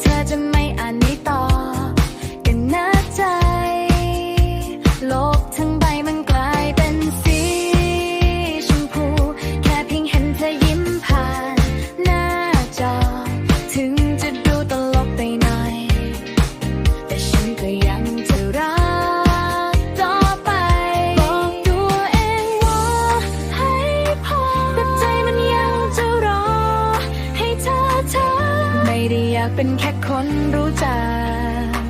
เธอจะไม่อ่าน อยากเป็นแค่คนรู้จัก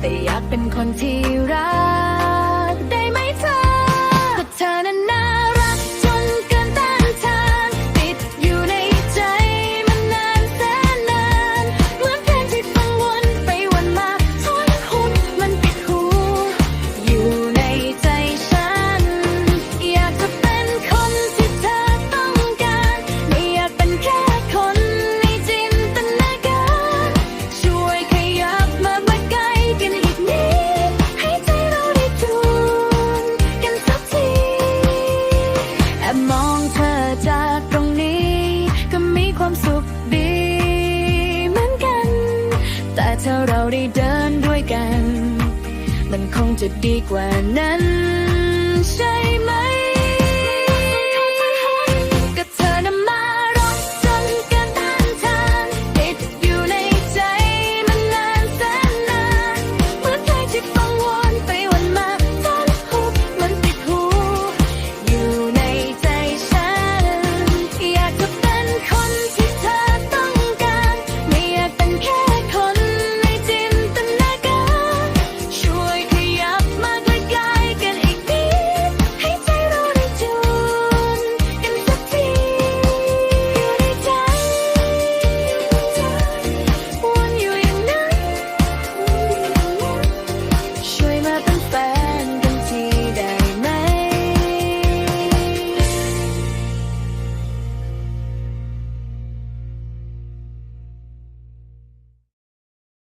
แต่อยากเป็นคนที่รัก เธอจากตรงนี้ ก็มีความสุขดีเหมือนกัน แต่ถ้าเราได้เดินด้วยกัน มันคงจะดีกว่านั้น ใช่ไหม